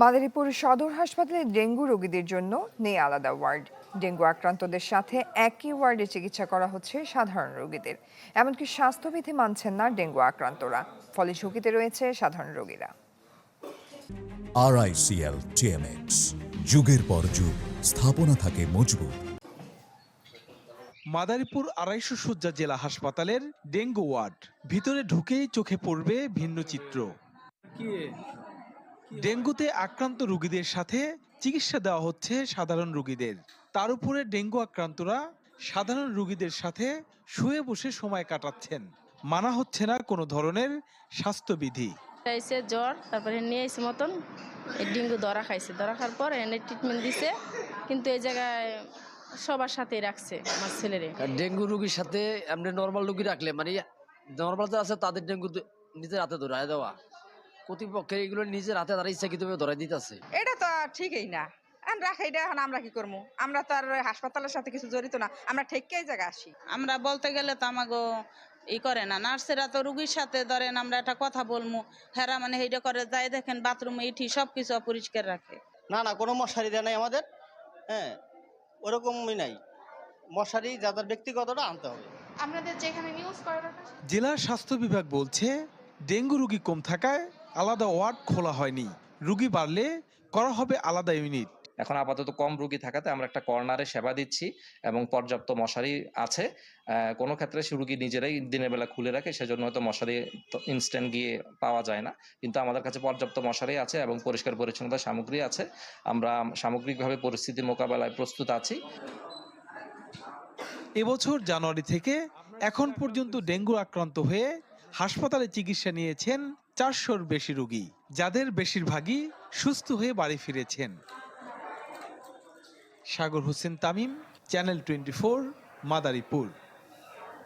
মাদারীপুর সদর হাসপাতালে ডেঙ্গু রোগীদের জন্য নেই আলাদা ওয়ার্ড। ডেঙ্গু আক্রান্তদের সাথে একই ওয়ার্ডে চিকিৎসা করা হচ্ছে সাধারণ রোগীদের। এমনকি স্বাস্থ্যবিধি মানছেন না ডেঙ্গু আক্রান্তরা। ফলে ঝুঁকিতে রয়েছে সাধারণ রোগীরা। আরআইসিএল টিএমএক্স যুগের পর যুগ স্থাপনা থাকে মজবুত। মাদারীপুর আড়াইশো শয্যা জেলা হাসপাতালের ডেঙ্গু ওয়ার্ড। ভিতরে ঢুকেই চোখে পড়বে ভিন্ন চিত্র। ডেঙ্গুতে আক্রান্ত রোগীদের সাথে চিকিৎসা দেওয়া হচ্ছে সাধারণ রোগীদের। তার উপরে ডেঙ্গু আক্রান্তরা সাধারণ রোগীদের সাথে শুয়ে বসে সময় কাটাচ্ছেন। মানা হচ্ছে না কোনো ধরনের স্বাস্থ্যবিধি। খাইছে জ্বর তারপরে নিয়ে এসে মতন এই ডেঙ্গু ধরা খাইছে। ধরা খাওয়ার পর এনে ট্রিটমেন্ট দিছে কিন্তু এই জায়গায় সবার সাথেই রাখছে আমার ছেলেরে। ডেঙ্গু রোগীর সাথে এমনি নর্মাল রোগী রাখলে মানে নর্মাল যে আছে তাদের ডেঙ্গু নিজের হাতে ধরায় দেওয়া। কর্তৃপক্ষের এগুলো নিজের হাতে তারা ইচ্ছাকৃতভাবে ধরাই দিতেছে। এটা তো ঠিকই না। এখন রাখা এটা এখন আমরা কি করব আমরা তো আর হাসপাতালের সাথে কিছু জড়িত না। আমরা জায়গা আসি? আমরা বলতে গেলে তো আমাগো ই করে না। নার্সেরা তো রুগীর সাথে ধরেন আমরা একটা কথা বলব হেরা মানে এইটা করে যাই দেখেন বাথরুমে ইঠি সব কিছু অপরিষ্কার রাখে। না না কোনো মশারি দেয় নাই আমাদের। হ্যাঁ ওরকমই নাই। মশারি যাদের ব্যক্তিগতটা আনতে হবে। আপনাদের যেখানে নিউজ জেলার স্বাস্থ্য বিভাগ বলছে ডেঙ্গু রোগী কম থাকায় আলাদা ওয়ার্ড খোলা হয়নি। রোগী বাড়লে করা হবে আলাদা ইউনিট। এখন আপাতত কম রোগী থাকাতে আমরা একটা কর্নারে সেবা দিচ্ছি এবং পর্যাপ্ত মশারি আছে। কোনো ক্ষেত্রে সে রুগী নিজেরাই দিনের বেলা খুলে রাখে সেজন্য হয়তো মশারি ইনস্ট্যান্ট গিয়ে পাওয়া যায় না। কিন্তু আমাদের কাছে পর্যাপ্ত মশারি আছে এবং পরিষ্কার পরিচ্ছন্নতা সামগ্রী আছে। আমরা সামগ্রিকভাবে পরিস্থিতির মোকাবেলায় প্রস্তুত আছি। এবছর জানুয়ারি থেকে এখন পর্যন্ত ডেঙ্গু আক্রান্ত হয়ে হাসপাতালে চিকিৎসা নিয়েছেন চারশোর বেশি রুগী, যাদের বেশিরভাগই সুস্থ হয়ে বাড়ি ফিরেছেন। Sagar Hossain Tamim, channel twenty four, Madaripur.